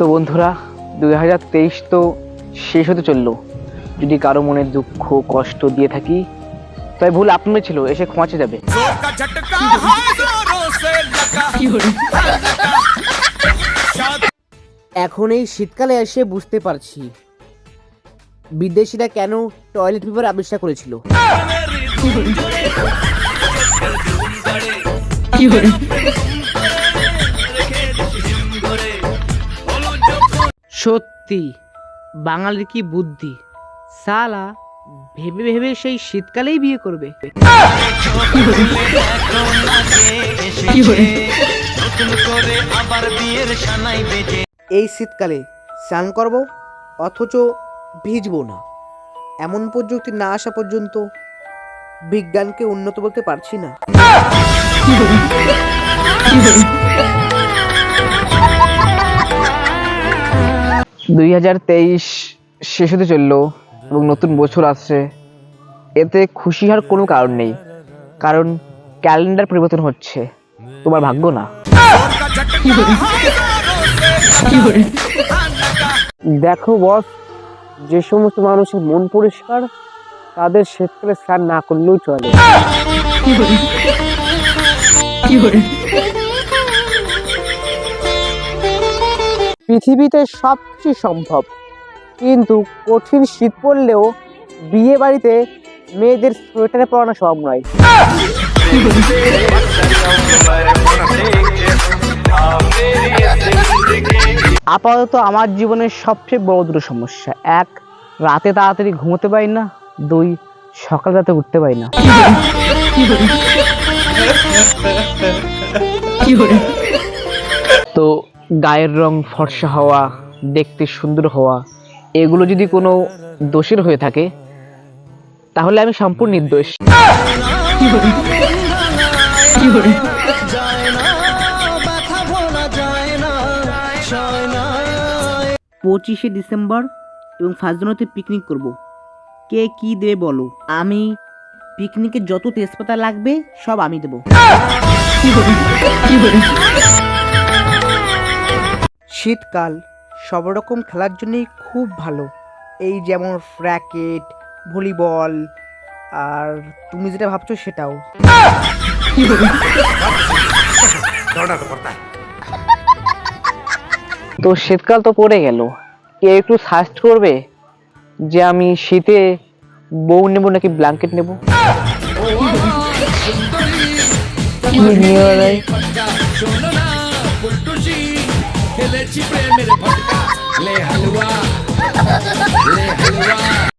তো বন্ধুরা দু হাজার তেইশ তো শেষ হতে চলল। যদি কারও মনে দুঃখ কষ্ট দিয়ে থাকি তাই ভুল আপনার ছিল এসে খোঁচে যাবে। এখন এই শীতকালে এসে বুঝতে পারছি বিদেশিরা কেন টয়লেট পেপার আবিষ্কার করেছিল। কি সত্যি, বাঙালির কি বুদ্ধি? সালা ভেবে ভেবে সেই শীতকালেই বিয়ে করবে। এই শীতকালে স্নান করব, অথচ ভিজবো না। এমন প্রযুক্তি না আসা পর্যন্ত বিজ্ঞানকে উন্নত বলতে পারছি না। দুই হাজার তেইশ শেষ হতে চলল এবং নতুন বছর আসছে। এতে খুশি হওয়ার কোনো কারণ নেই, কারণ ক্যালেন্ডার পরিবর্তন হচ্ছে। তোমার ভাগ্য না। দেখো বস, যে সমস্ত মানুষের মন পরিষ্কার, তাদের শীতকালে স্নান না করলেও চলে। পৃথিবীতে সব কিছু সম্ভব। কিন্তু কঠিন শীত পড়লেও বিয়ে বাড়িতে মেয়েদের সোয়েটারে পরানো সম্ভব নয়। আপাতত আমার জীবনের সবচেয়ে বড় দুটো সমস্যা। এক রাতে তাড়াতাড়ি ঘুমোতে পারি না। দুই সকাল রাতে উঠতে পারি না। তো গায়ের রং ফর্সা হওয়া, দেখতে সুন্দর হওয়া, এগুলো যদি কোনো দোষের হয়ে থাকে, তাহলে আমি সম্পূর্ণ নির্দোষ। পঁচিশে ডিসেম্বর এবং ফার্স্ট জানুয়ারিতে পিকনিক করব। কে কি দেবে বলো? আমি পিকনিকে যত তেজপাতা লাগবে, সব আমি দেবো। শীতকাল সব রকম খেলার জন্যই খুব ভালো। এই যেমন র্যাকেট ভলিবল আর তুমি যেটা ভাবছ সেটাও। তো শীতকাল তো পড়ে গেল। কেউ একটু সাজেস্ট করবে যে আমি শীতে বউ নেব নাকি ব্ল্যাঙ্কেট নেব? কি নিয়ে चिपड़े मेरे ले हलवा ले हलवा।